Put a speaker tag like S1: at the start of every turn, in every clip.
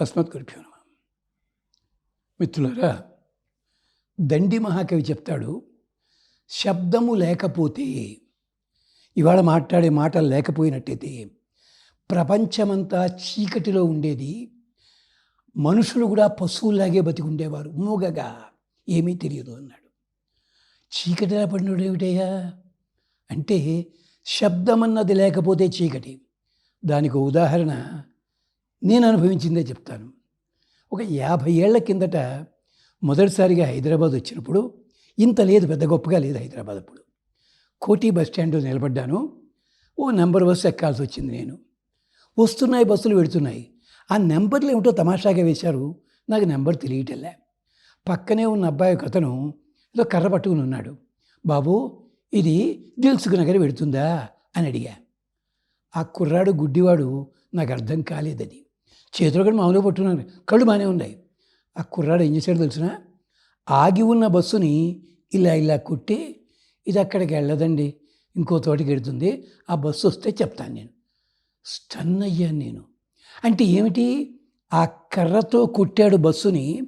S1: అస్మత్కృభ్యో నమ మిత్రులారా దండి మహాకవి చెప్తాడు శబ్దము లేకపోతే ఇవాళ మాట్లాడే మాటలు లేకపోయినట్టయితే ప్రపంచమంతా చీకటిలో ఉండేది మనుషులు కూడా పశువులాగే బతికి ఉండేవారు మూగగా ఏమీ తెలియదు అన్నాడు. చీకటిలా పడినోడు ఏమిటయ్యా? అంటే శబ్దం అన్నది లేకపోతే చీకటి. దానికి ఉదాహరణ నేను అనుభవించిందే చెప్తాను. ఒక యాభై ఏళ్ళ కిందట మొదటిసారిగా హైదరాబాద్ వచ్చినప్పుడు ఇంత లేదు పెద్ద గొప్పగా లేదు హైదరాబాద్ అప్పుడు. కోటి బస్ స్టాండ్లో నిలబడ్డాను. ఓ నెంబర్ బస్సు ఎక్కాల్సి వచ్చింది నేను. వస్తున్నాయి బస్సులు పెడుతున్నాయి ఆ నెంబర్లు ఏమిటో తమాషాగా వేశారు. నాకు నెంబర్ తెలియటలే. పక్కనే ఉన్న అబ్బాయి ఒక అతను ఏదో కర్ర పట్టుకుని ఉన్నాడు. బాబు ఇది దిల్సుకు నగర్ పెడుతుందా అని అడిగా. ఆ కుర్రాడు గుడ్డివాడు నాకు అర్థం కాలేదది. చేతులు కూడా మామూలుగా పట్టున్నాను కళ్ళు బాగానే ఉన్నాయి. ఆ కుర్రాడు ఏం చేశాడు తెలిసిన? ఆగి ఉన్న బస్సుని ఇలా ఇలా కొట్టి ఇది అక్కడికి వెళ్ళదండి. ఇంకో తోటికి వెళుతుంది. ఆ బస్సు వస్తే చెప్తాను నేను. స్టన్ అయ్యాను నేను. అంటే ఏమిటి? ఆ కర్రతో కొట్టాడు బస్సుని.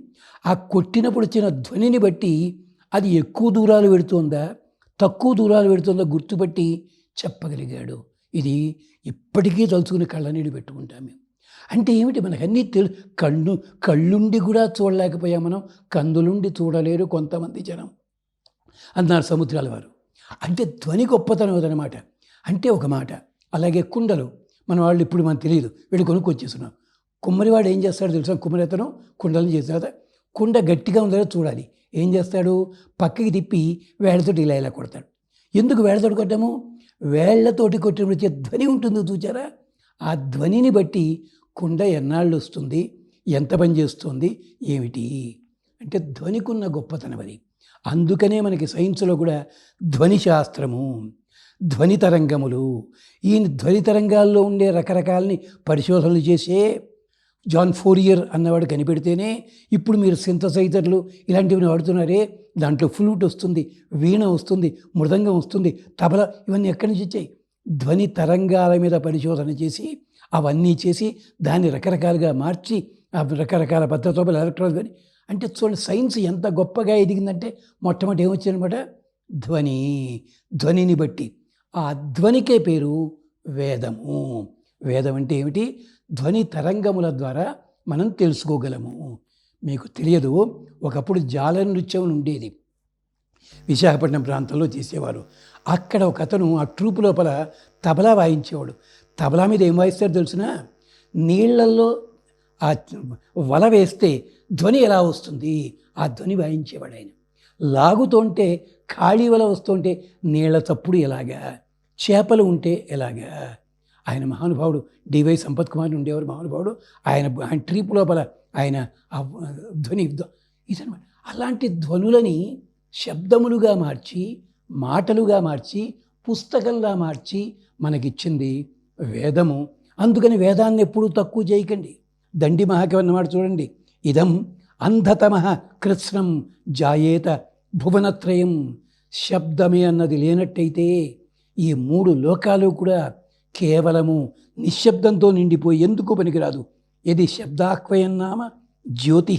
S1: ఆ కొట్టినప్పుడు వచ్చిన ధ్వనిని బట్టి అది ఎక్కువ దూరాలు పెడుతుందా తక్కువ దూరాలు పెడుతుందా గుర్తుపట్టి చెప్పగలిగాడు. ఇది ఇప్పటికీ తలుచుకుని కళ్ళనీళ్ళు పెట్టుకుంటాం మేము. అంటే ఏమిటి? మనకు అన్నీ తెలు కళ్ళు కళ్ళుండి కూడా చూడలేకపోయా మనం. కందులుండి చూడలేరు కొంతమంది జనం. అన్నారు సముద్రాల వారు. అంటే ధ్వని గొప్పతనం అదనమాట. అంటే ఒక మాట. అలాగే కుండలు. మన వాళ్ళు ఇప్పుడు మనకు తెలియదు. వీళ్ళు కొనుక్కొచ్చేస్తున్నాం. కుమ్మరివాడు ఏం చేస్తాడు తెలుసా? కుమ్మరితను కుండలను చేస్తాడు కుండ గట్టిగా ఉందో చూడాలి. ఏం చేస్తాడు? పక్కకి తిప్పి వేళ్ళతోటి ఇలా ఇలా కొడతాడు. ఎందుకు వేళ్ళతోటి కొట్టాము? వేళ్ళతోటి కొట్టినప్పుడు వచ్చే ధ్వని ఉంటుంది చూచారా? ఆ ధ్వనిని బట్టి కుండ ఎన్నాళ్ళు వస్తుంది ఎంత పని చేస్తుంది? ఏమిటి? అంటే ధ్వనికున్న గొప్పతనం అది. అందుకనే మనకి సైన్స్లో కూడా ధ్వని శాస్త్రము ధ్వని తరంగములు ఈ ధ్వని తరంగాల్లో ఉండే రకరకాలని పరిశోధనలు చేసే జాన్ ఫోరియర్ అన్నవాడు కనిపెడితేనే ఇప్పుడు మీరు సింథసైజర్లు ఇలాంటివి వాడుతున్నారే దాంట్లో ఫ్లూట్ వస్తుంది వీణ వస్తుంది మృదంగం వస్తుంది తబల ఇవన్నీ ఎక్కడి నుంచి వచ్చాయి? ధ్వని తరంగాల మీద పరిశోధన చేసి అవన్నీ చేసి దాన్ని రకరకాలుగా మార్చి ఆ రకరకాల పద్ధతులు ఎలక్ట్రానిక్ కానీ అంటే చూడండి సైన్స్ ఎంత గొప్పగా ఎదిగిందంటే మొట్టమొదటి ఏమొచ్చిందనమాట? ధ్వని. ధ్వనిని బట్టి. ఆ ధ్వనికే పేరు వేదము. వేదం అంటే ఏమిటి? ధ్వని తరంగముల ద్వారా మనం తెలుసుకోగలము. మీకు తెలియదు ఒకప్పుడు జాల నృత్యం ఉండేది. విశాఖపట్నం ప్రాంతంలో చేసేవారు. అక్కడ ఒక అతను ఆ ట్రూప్ లోపల తబలా వాయించేవాడు. తబలా మీద ఏం వాయిస్తారో తెలిసిన? నీళ్ళల్లో ఆ వల వేస్తే ధ్వని ఎలా వస్తుంది? ఆ ధ్వని వాయించేవాడు ఆయన లాగుతుంటే ఖాళీ వల వస్తుంటే నీళ్ళ తప్పుడు ఎలాగా? చేపలు ఉంటే ఎలాగా? ఆయన మహానుభావుడు డివై సంపత్ కుమార్ ఉండేవారు మహానుభావుడు. ఆయన ఆయన ట్రీప్ లోపల ఆయన ధ్వని ఇదనమాట అలాంటి ధ్వనులని శబ్దములుగా మార్చి మాటలుగా మార్చి పుస్తకంలా మార్చి మనకిచ్చింది వేదము. అందుకని వేదాన్ని ఎప్పుడూ తక్కువ చేయకండి దండి మహాకవి అన్నమాట చూడండి. ఇదం అంధతమ కృత్స్నం జాయేత భువనత్రయం శబ్దమే అన్నది లేనట్టయితే ఈ మూడు లోకాలు కూడా కేవలము నిశ్శబ్దంతో నిండిపోయి ఎందుకు పనికిరాదు? ఇది శబ్దాహ్వయన్నామ జ్యోతి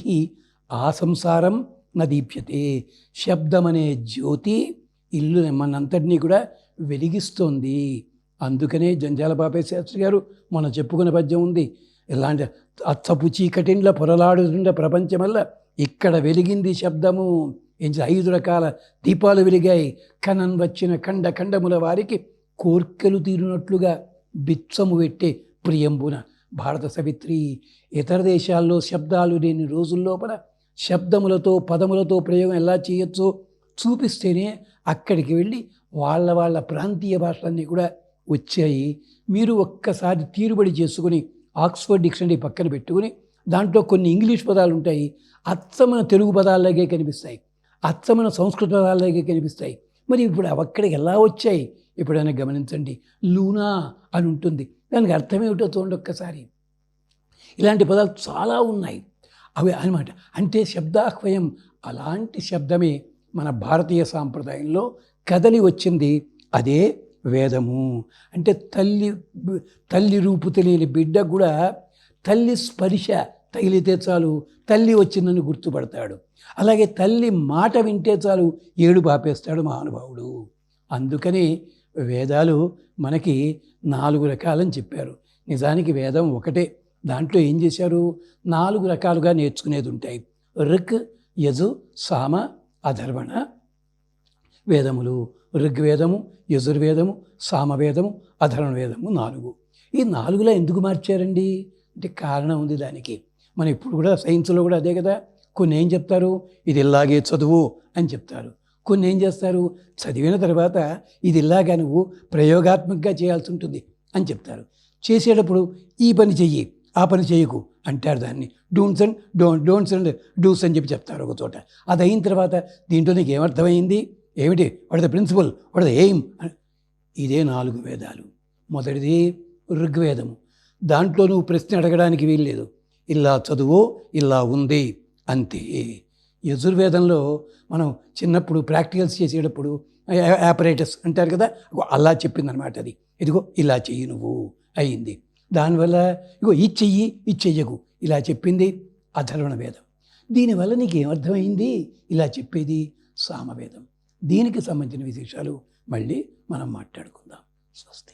S1: ఆ సంసారం నదీప్యతే శబ్దమనే జ్యోతి ఇల్లు మనంతటినీ కూడా వెలిగిస్తోంది. అందుకనే జంజాల బాపే శాస్త్రి గారు మనం చెప్పుకునే పద్యం ఉంది. ఇలాంటి అచ్చపు చీకటిండ్ల పొరలాడుతుండే ప్రపంచమల్ల ఇక్కడ వెలిగింది శబ్దము. ఏం ఐదు రకాల దీపాలు వెలిగాయి. కనన్ వచ్చిన ఖండ ఖండముల వారికి కోర్కెలు తీరినట్లుగా బిచ్చము పెట్టే ప్రియంబున భారత సవిత్రి. ఇతర దేశాల్లో శబ్దాలు లేని రోజుల్లోపల శబ్దములతో పదములతో ప్రయోగం ఎలా చేయొచ్చో చూపిస్తేనే అక్కడికి వెళ్ళి వాళ్ళ వాళ్ళ ప్రాంతీయ భాషలన్నీ కూడా వచ్చాయి. మీరు ఒక్కసారి తీరుబడి చేసుకుని ఆక్స్ఫర్డ్ డిక్షనరీ పక్కన పెట్టుకుని దాంట్లో కొన్ని ఇంగ్లీష్ పదాలు ఉంటాయి. అచ్చమైన తెలుగు పదాలలాగే కనిపిస్తాయి. అచ్చమైన సంస్కృత పదాలలాగే కనిపిస్తాయి. మరి ఇప్పుడు అవక్కడికి ఎలా వచ్చాయి? ఎప్పుడైనా గమనించండి. లూనా అని ఉంటుంది. దానికి అర్థమేమిటో చూడండి ఒక్కసారి. ఇలాంటి పదాలు చాలా ఉన్నాయి. అవి అనమాట అంటే శబ్దాహ్వయం అలాంటి శబ్దమే మన భారతీయ సాంప్రదాయంలో కదలి వచ్చింది. అదే వేదము. అంటే తల్లి తల్లి రూపు తెలియని బిడ్డ కూడా తల్లి స్పర్శ తగిలితే చాలు తల్లి వచ్చిందని గుర్తుపడతాడు. అలాగే తల్లి మాట వింటే చాలు ఏడు పాపేస్తాడు మహానుభావుడు. అందుకని వేదాలు మనకి నాలుగు రకాలని చెప్పారు. నిజానికి వేదం ఒకటే. దాంట్లో ఏం చేశారు? నాలుగు రకాలుగా నేర్చుకునేది ఉంటాయి. ఋక్ యజు సామ అధర్వణ వేదములు ఋగ్వేదము యజుర్వేదము సామవేదము అధర్వణ వేదము నాలుగు. ఈ నాలుగులో ఎందుకు మార్చారండి? అంటే కారణం ఉంది దానికి. మనం ఇప్పుడు కూడా సైన్స్లో కూడా అదే కదా కొన్ని ఏం చెప్తారు? ఇది ఇలాగే చదువు అని చెప్తారు. కొన్ని ఏం చేస్తారు? చదివిన తర్వాత ఇది ఇలాగా నువ్వు ప్రయోగాత్మకంగా చేయాల్సి ఉంటుంది అని చెప్తారు. చేసేటప్పుడు ఈ పని చెయ్యి ఆ పని చేయకు అంటారు దాన్ని. Don'ts and don't don'ts and do's అని చెప్పి చెప్తారు ఒక చోట. అది అయిన తర్వాత దీంట్లో నీకు ఏమర్థమైంది ఏమిటి? What the principle what the aim ఇదే నాలుగు వేదాలు. మొదటిది ఋగ్వేదము. దాంట్లో నువ్వు ప్రశ్న అడగడానికి వీల్లేదు. ఇలా చదువు ఇలా ఉంది అంతే. యజుర్వేదంలో మనం చిన్నప్పుడు ప్రాక్టికల్స్ చేసేటప్పుడు ఆపరేటర్స్ అంటారు కదా అలా చెప్పిందనమాట అది. ఇదిగో ఇలా చెయ్యి నువ్వు అయింది. దానివల్ల ఇగో ఇది చెయ్యి ఇది చెయ్యకు. ఇలా చెప్పింది అధర్వణ వేదం. దీనివల్ల నీకు ఏమర్థమైంది ఇలా చెప్పేది సామవేదం. దీనికి సంబంధించిన విశేషాలు మళ్ళీ మనం మాట్లాడుకుందాం. స్వస్తి.